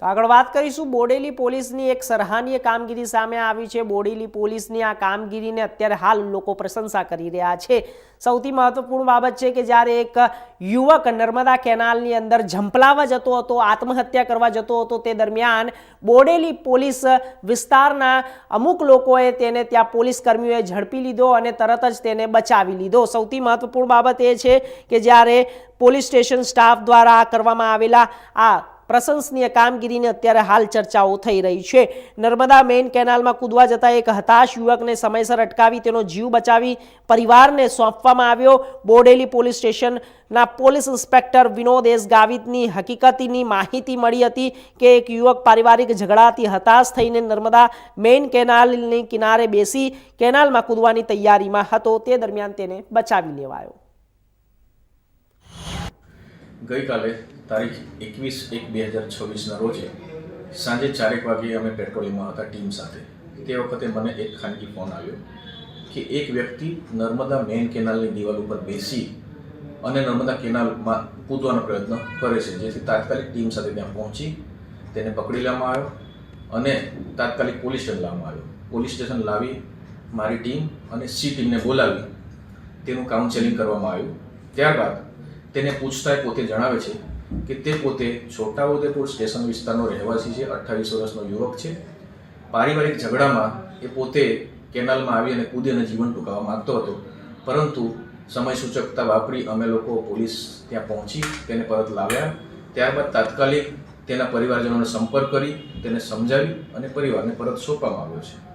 તો આગળ વાત કરીશું, બોડેલી પોલીસની એક સરાહનીય કામગીરી સામે આવી છે. બોડેલી પોલીસની આ કામગીરીને અત્યારે હાલ લોકો પ્રશંસા કરી રહ્યા છે. સૌથી મહત્વપૂર્ણ બાબત છે કે જ્યારે એક યુવક નર્મદા કેનાલની અંદર ઝંપલાવા જતો હતો, આત્મહત્યા કરવા જતો હતો, તે દરમિયાન બોડેલી પોલીસ વિસ્તારના અમુક લોકોએ તેને ત્યાં પોલીસ કર્મીઓએ ઝડપી લીધો અને તરત જ તેને બચાવી લીધો. સૌથી મહત્વપૂર્ણ બાબત એ છે કે જ્યારે પોલીસ સ્ટેશન સ્ટાફ દ્વારા કરવામાં આવેલા આ પ્રશંસનીય કામગીરીને અત્યારે હાલ ચર્ચાઓ થઈ રહી છે. નર્મદા મેઇન કેનાલમાં કૂદવા જતા એક હતાશ યુવકને સમયસર અટકાવી તેનો જીવ બચાવી પરિવારને સોંપવામાં આવ્યો. બોડેલી પોલીસ સ્ટેશનના પોલીસ ઇન્સ્પેક્ટર વિનોદ એસ ગાવિતની હકીકતની માહિતી મળી હતી કે એક યુવક પારિવારિક ઝઘડાથી હતાશ થઈને નર્મદા મેઇન કેનાલની કિનારે બેસી કેનાલમાં કૂદવાની તૈયારીમાં હતો. તે દરમિયાન તેને બચાવી લેવાયો. ગઈકાલે તારીખ એકવીસ એક બે હજાર છવ્વીસના રોજે સાંજે ચારેક વાગે અમે પેટ્રોલિંગમાં હતા ટીમ સાથે. તે વખતે મને એક ખાનગી ફોન આવ્યો કે એક વ્યક્તિ નર્મદા મેઇન કેનાલની દિવાલ ઉપર બેસી અને નર્મદા કેનાલમાં કૂદવાનો પ્રયત્ન કરે છે. જેથી તાત્કાલિક ટીમ સાથે ત્યાં પહોંચી તેને પકડી લેવામાં આવ્યો અને તાત્કાલિક પોલીસ સ્ટેશન લાવવામાં આવ્યો. પોલીસ સ્ટેશન લાવી મારી ટીમ અને સી ટીમને બોલાવી. તેનું કાઉન્સેલિંગ કરવામાં આવ્યું. ત્યારબાદ તેને પૂછતા પોતે જણાવે છે કે તે પોતે છોટાઉદેપુર સ્ટેશન વિસ્તારનો રહેવાસી છે, અઠ્ઠાવીસ વર્ષનો યુવક છે. પારિવારિક ઝઘડામાં એ પોતે કેનાલમાં આવી અને કૂદી અને જીવન ટૂંકાવવા માગતો હતો. પરંતુ સમય સૂચકતા વાપરી અમે લોકો પોલીસ ત્યાં પહોંચી, તેને પરત લાવ્યા. ત્યારબાદ તાત્કાલિક તેના પરિવારજનોને સંપર્ક કરી, તેને સમજાવી અને પરિવારને પરત સોંપવામાં આવ્યો છે.